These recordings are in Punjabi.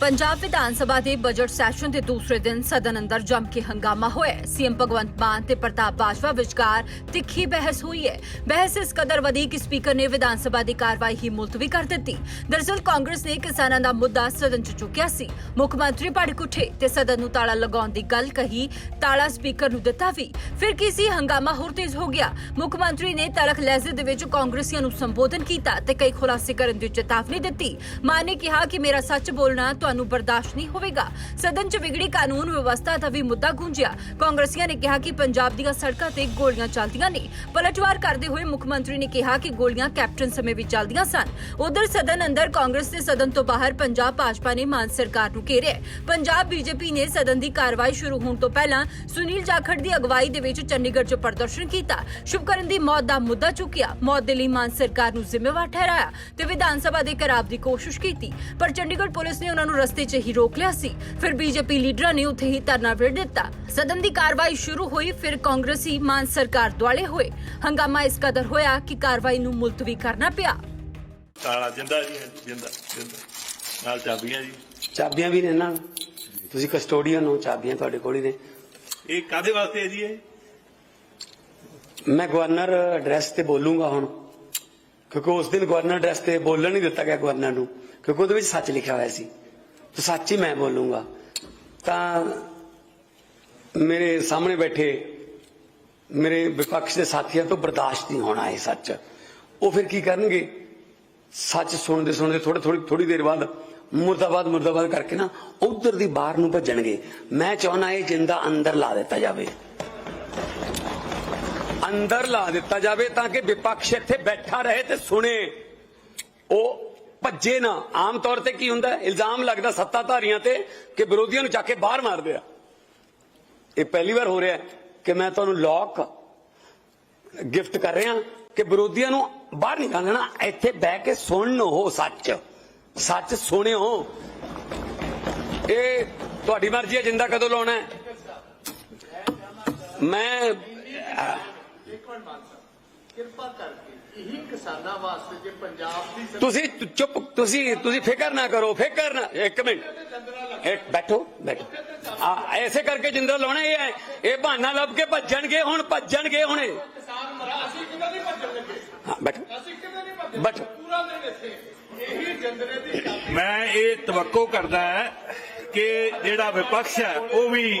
ਪੰਜਾਬ ਵਿਧਾਨ ਸਭਾ ਦੇ ਬਜਟ ਸੈਸ਼ਨ ਦੇ ਦੂਸਰੇ ਦਿਨ ਸਦਨ ਅੰਦਰ ਜੰਮ ਕੇ ਹੰਗਾਮਾ ਹੋਇਆ ਸੀਐਮ ਭਗਵੰਤ ਮਾਨ ਤੇ ਪ੍ਰਤਾਪ ਬਾਜਵਾ ਵਿਚਕਾਰ ਤਿੱਖੀ ਬਹਿਸ ਹੋਈ ਹੈ। ਬਹਿਸ ਇਸ ਕਦਰ ਵਧੀ ਕਿ ਸਪੀਕਰ ਨੇ ਵਿਧਾਨ ਸਭਾ ਦੀ ਕਾਰਵਾਈ ਹੀ ਮੁਲਤਵੀ ਕਰ ਦਿੱਤੀ। ਦਰਅਸਲ ਕਾਂਗਰਸ ਨੇ ਕਿਸਾਨਾਂ ਦਾ ਮੁੱਦਾ ਸਦਨ 'ਚ ਚੁੱਕਿਆ ਸੀ। ਮੁੱਖ ਮੰਤਰੀ ਭੜਕ ਉੱਠੇ ਤੇ ਸਦਨ ਨੂੰ ਤਾਲਾ ਲਗਾਉਣ ਦੀ ਗੱਲ ਕਹੀ, ਤਾਲਾ ਸਪੀਕਰ ਨੂੰ ਦਿੱਤਾ ਵੀ। ਫਿਰ ਕਿਸੇ ਹੰਗਾਮਾ ਹੋਰ ਤੇਜ਼ ਹੋ ਗਿਆ। ਮੁੱਖ ਮੰਤਰੀ ਨੇ ਤਲਖ ਲਹਿਜ਼ੇ ਦੇ ਵਿੱਚ ਕਾਂਗਰਸੀਆਂ ਨੂੰ ਸੰਬੋਧਨ ਕੀਤਾ ਤੇ ਕਈ ਖੁਲਾਸੇ ਕਰਨ ਦੀ ਚੇਤਾਵਨੀ ਦਿੱਤੀ। ਮਾਨ ਨੇ ਕਿਹਾ ਕਿ ਮੇਰਾ ਸੱਚ ਬੋਲਣਾ ਤੁਹਾਨੂੰ ਬਰਦਾਸ਼ਤ ਨਹੀਂ ਹੋਵੇਗਾ। ਸਦਨ 'ਚ ਵਿਗੜੀ ਕਾਨੂੰਨ ਵਿਵਸਥਾ ਦਾ ਵੀ ਮੁੱਦਾ ਗੂੰਜਿਆ। ਕਾਂਗਰਸੀਆਂ ਨੇ ਕਿਹਾ ਕਿ ਪੰਜਾਬ ਦੀਆਂ ਸੜਕਾਂ ਤੇ ਗੋਲੀਆਂ ਚੱਲਦੀਆਂ ਨੇ। ਪਲਟਵਾਰ ਕਰਦੇ ਹੋਏ ਮੁੱਖ ਮੰਤਰੀ ਨੇ ਕਿਹਾ ਕਿ ਗੋਲੀਆਂ ਕੈਪਟਨ ਸਮੇਂ ਵੀ ਚੱਲਦੀਆਂ ਸਨ। ਉਧਰ ਸਦਨ ਅੰਦਰ ਕਾਂਗਰਸ ਤੇ ਸਦਨ ਤੋਂ ਬਾਹਰ ਪੰਜਾਬ ਭਾਜਪਾ ਨੇ ਮਾਨ ਸਰਕਾਰ ਨੂੰ ਘੇਰਿਆ ਪੰਜਾਬ ਬੀਜੇਪੀ ਨੇ ਸਦਨ ਦੀ ਕਾਰਵਾਈ ਸ਼ੁਰੂ ਹੋਣ ਤੋਂ ਪਹਿਲਾਂ ਸੁਨੀਲ ਜਾਖੜ ਦੀ ਅਗਵਾਈ ਦੇ ਵਿੱਚ ਚੰਡੀਗੜ੍ਹ 'ਚ ਪ੍ਰਦਰਸ਼ਨ ਕੀਤਾ। ਸ਼ੁਭਕਰਨ ਦੀ ਮੌਤ ਦਾ ਮੁੱਦਾ ਚੁੱਕਿਆ। ਮੌਤ ਦੇ ਲਈ ਮਾਨ ਸਰਕਾਰ ਨੂੰ ਜ਼ਿੰਮੇਵਾਰ ਠਹਿਰਾਇਆ ਤੇ ਵਿਧਾਨ ਸਭਾ ਦੇ ਘਰਾਬ ਦੀ ਕੋਸ਼ਿਸ਼ ਕੀਤੀ। ਪਰ ਚੰਡੀਗੜ੍ਹ ਪੁਲਿਸ ਨੇ ਉਹਨਾਂ ਨੂੰ ਰਸਤੇ 'ਚ ਹੀ ਰੋਕ ਲਿਆ ਸੀ। ਫਿਰ ਬੀਜੇਪੀ ਲੀਡਰਾਂ ਨੇ ਉੱਥੇ ਹੀ ਧਰਨਾ ਵਿੜ ਦਿੱਤਾ। ਸਦਨ ਦੀ ਕਾਰਵਾਈ ਸ਼ੁਰੂ ਹੋਈ ਫਿਰ ਕਾਂਗਰਸੀ ਮਾਨ ਸਰਕਾਰ ਦੁਆਲੇ ਹੋਏ। ਹੰਗਾਮਾ ਇਸ ਕਦਰ ਹੋਇਆ ਕਿ ਕਾਰਵਾਈ ਨੂੰ ਮੁਲਤਵੀ ਕਰਨਾ ਪਿਆ। ਤਾਲਾ ਜਿੰਦਾ ਜੀ ਜਿੰਦਾ ਜਿੰਦਾ। ਨਾਲ ਚਾਬੀਆਂ ਜੀ। ਚਾਬੀਆਂ ਵੀ ਨੇ ਨਾਲ। ਤੁਸੀਂ ਕਸਟੋਡੀਅਨ ਹੋ ਚਾਬੀਆਂ ਤੁਹਾਡੇ ਕੋਲ ਹੀ ਨੇ। ਇਹ ਕਾਦੇ ਵਾਸਤੇ ਹੈ ਜੀ ਇਹ? ਮੈਂ ਗਵਰਨਰ ਐਡਰੈਸ ਤੇ ਬੋਲੂੰਗਾ ਹੁਣ। ਕਿਉਂਕਿ ਉਸ ਦਿਨ ਗਵਰਨਰ ਐਡਰੈਸ ਤੇ ਬੋਲਣ ਨਹੀਂ ਦਿੱਤਾ ਗਿਆ ਗਵਰਨਰ ਨੂੰ। ਕਿਉਂਕਿ ਉਹਦੇ ਵਿੱਚ ਸੱਚ ਲਿਖਿਆ ਹੋਇਆ ਸੀ। ਤੇ ਸੱਚ ਹੀ ਮੈਂ ਬੋਲੂੰਗਾ। ਤਾਂ ਮੇਰੇ ਸਾਹਮਣੇ ਬੈਠੇ ਮੇਰੇ ਵਿਪਕਸ਼ ਦੇ ਸਾਥੀਆਂ ਤੋਂ ਬਰਦਾਸ਼ਤ ਨਹੀਂ ਹੋਣਾ ਇਹ ਸੱਚ। ਉਹ ਫਿਰ ਕੀ ਕਰਨਗੇ? ਸੱਚ ਸੁਣਦੇ ਸੁਣਦੇ ਥੋੜੇ ਥੋੜੀ ਥੋੜੀ ਦੇਰ ਬਾਅਦ ਮੁਰਦਾਬਾਦ ਮੁਰਦਾਬਾਦ ਕਰਕੇ ਨਾ ਉਧਰ ਦੀ ਬਾਹਰ ਨੂੰ ਭੱਜਣਗੇ। ਮੈਂ ਚਾਹਣਾ ਇਹ ਜਿੰਦਾ ਅੰਦਰ ਲਾ ਦਿੱਤਾ ਜਾਵੇ। ਅੰਦਰ ਲਾ ਦਿੱਤਾ ਜਾਵੇ ਤਾਂ ਕਿ ਵਿਪਕਸ਼ ਇੱਥੇ ਬੈਠਾ ਰਹੇ ਤੇ ਸੁਣੇ। ਉਹ ਭੱਜੇ ਨਾ। ਆਮ ਤੌਰ ਤੇ ਕੀ ਹੁੰਦਾ? ਇਲਜ਼ਾਮ ਲੱਗਦਾ ਸੱਤਾਧਾਰੀਆਂ ਤੇ ਕਿ ਵਿਰੋਧੀਆਂ ਨੂੰ ਚੱਕ ਕੇ ਬਾਹਰ ਮਾਰਦੇ ਆ। ਇਹ ਪਹਿਲੀ ਵਾਰ ਹੋ ਰਿਹਾ ਕਿ ਮੈਂ ਤੁਹਾਨੂੰ ਲੋਕ ਗਿਫਟ ਕਰ ਰਿਹਾ ਕਿ ਵਿਰੋਧੀਆਂ ਨੂੰ ਬਾਹਰ ਨਿਕਾਲਣਾ। ਇੱਥੇ ਬਹਿ ਕੇ ਸੁਣਨ ਹੋ ਸੱਚ। ਸੱਚ ਸੁਣਿਓ। ਇਹ ਤੁਹਾਡੀ ਮਰਜ਼ੀ ਹੈ, ਜਿੰਦਾ ਕਦੋਂ ਲਾਉਣਾ ਹੈ। ਮੈਂ ਕਿਰਪਾ ਕਰਕੇ ਇਹੀ ਕਿਸਾਨਾਂ ਵਾਸਤੇ ਜੇ ਪੰਜਾਬ ਦੀ ਤੁਸੀਂ ਚੁੱਪ ਤੁਸੀਂ ਤੁਸੀਂ ਫਿਕਰ ਨਾ ਕਰੋ ਫਿਕਰ ਨਾ ਇੱਕ ਮਿੰਟ। ਇੱਕ ਬੈਠੋ ਬੈਠੋ। ਆ ਐਸੇ ਕਰਕੇ ਜਿੰਦਾ ਲਾਉਣਾ ਇਹ ਹੈ। ਇਹ ਬਹਾਨਾ ਲੱਭ ਕੇ ਭੱਜਣਗੇ ਹੁਣ ਭੱਜਣਗੇ ਹੁਣੇ। ਕਿਸਾਨ ਮਰਾ ਅਸੀਂ ਕਿਵੇਂ ਨਹੀਂ ਭੱਜਣ ਲੱਗੇ? ਹਾਂ ਬੈਠੋ। ਅਸੀਂ ਕਿਵੇਂ ਨਹੀਂ ਭੱਜਣ ਬੈਠੋ। ਪੂਰਾ ਦਿਨ ਇੱਥੇ। ਇਹੀ ਜੰਦਰੇ ਦੀ ਚਾਬੀ ਮੈਂ ਇਹ ਤਵੱਕੋ ਕਰਦਾ ਹੈ ਕਿ ਜਿਹੜਾ ਵਿਪਕਸ਼ ਹੈ ਉਹ ਵੀ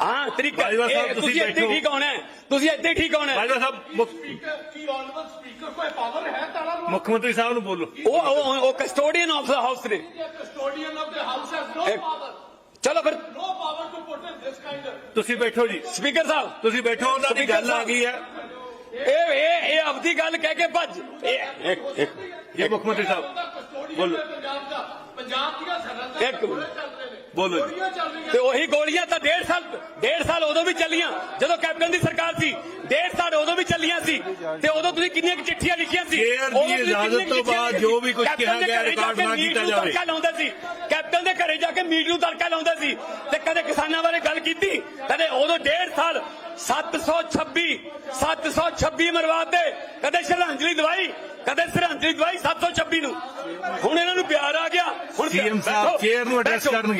ਹਾਂ ਤਰੀਕਾ ਬਾਜਵਾ ਸਾਹਿਬ, ਇਹ ਤੁਸੀਂ ਤੁਸੀਂ ਇੱਥੇ ਬੈਠੋ। ਠੀਕ ਹੋਣਾ ਹੈ। ਤੁਸੀਂ ਇੱਥੇ ਠੀਕ ਹੋਣਾ ਹੈ। ਬਾਜਵਾ ਸਾਹਿਬ ਮੁੱਖ ਕੀ ਆਨਰੇਬਲ ਸਪੀਕਰ ਕੋਈ ਪਾਵਰ ਹੈ ਤਾਲਾ ਨੂੰ ਮੁੱਖ ਮੰਤਰੀ ਸਾਹਿਬ ਨੂੰ ਬੋਲੋ ਉਹ ਉਹ ਉਹ ਕਸਟੋਡੀਅਨ ਆਫ ਦਾ ਹਾਊਸ ਨੇ custodian of the house has no ਇੱਕ- ਪਾਵਰ ਚਲੋ ਫਿਰ no power to put in this kind ਤੁਸੀਂ ਬੈਠੋ ਜੀ ਸਪੀਕਰ ਸਾਹਿਬ ਤੁਸੀਂ ਬੈਠੋ ਉਹਨਾਂ ਦੀ ਗੱਲ ਆ ਗਈ ਹੈ ਇਹ ਇਹ ਇਹ ਆਪਦੀ ਗੱਲ ਕਹਿ ਕੇ ਭੱਜ ਇਹ ਇੱਕ ਇੱਕ ਜੀ ਮੁੱਖ ਮੰਤਰੀ ਸਾਹਿਬ ਕਸਟੋਡੀਅਨ ਬੋਲੋ। ਹੈ ਪੰਜਾਬ ਦਾ ਪੰਜਾਬ ਦੀਆਂ ਸਰਹੱਦਾਂ ਇੱਕ ਮਿੰਟ। ਨੇ ਬੋਲੋ ਤੇ ਉਹੀ ਗੋਲੀਆਂ ਤਾਂ ਡੇਢ ਸਾਲ ਡੇਢ ਸਾਲ ਉਦੋਂ ਵੀ ਚੱਲੀਆਂ ਜਦੋਂ ਕੈਪਟਨ ਦੀ ਸਰਕਾਰ ਸੀ। ਡੇਢ ਸਾਲ ਉਦੋਂ ਵੀ ਚੱਲੀਆਂ ਸੀ। ਤੇ ਉਦੋਂ ਤੁਸੀਂ ਕਿੰਨੀਆਂ ਕੁ ਚਿੱਠੀਆਂ ਲਿਖੀਆਂ ਸੀ? ਦੀ ਉਦੋਂ ਇਜਾਜ਼ਤ ਤੋਂ ਬਾਅਦ ਜੋ ਵੀ ਕੁਝ ਕੈਪਟਨ ਕਿਹਾ ਗਿਆ, ਰਿਕਾਰਡ ਮੀਟ ਕੀਤਾ ਨੂੰ ਜਾਵੇ। ਤੜਕਾ ਲਾਉਂਦਾ ਸੀ। ਕੈਪਟਨ ਦੇ ਘਰੇ ਜਾ ਕੇ ਮੀਟ ਨੂੰ ਤੜਕਾ ਲਾਉਂਦਾ ਸੀ। ਤੇ ਕਦੇ ਕਿਸਾਨਾਂ ਬਾਰੇ ਗੱਲ ਕੀਤੀ? ਕਦੇ ਉਦੋਂ ਡੇਢ ਸਾਲ 726 726 ਮਰਵਾਤੇ ਕਦੇ ਸ਼ਰਧਾਂਜਲੀ ਦਵਾਈ ਕਦੇ ਸ਼ਰਧਾਂਜਲੀ ਦਵਾਈ 726 ਨੂੰ। ਹੁਣ ਇਹਨਾਂ ਨੂੰ ਪਿਆਰ ਆ ਗਿਆ। ਹੁਣ CM ਸਾਹਿਬ ਬੈਠੋ, chair ਨੂੰ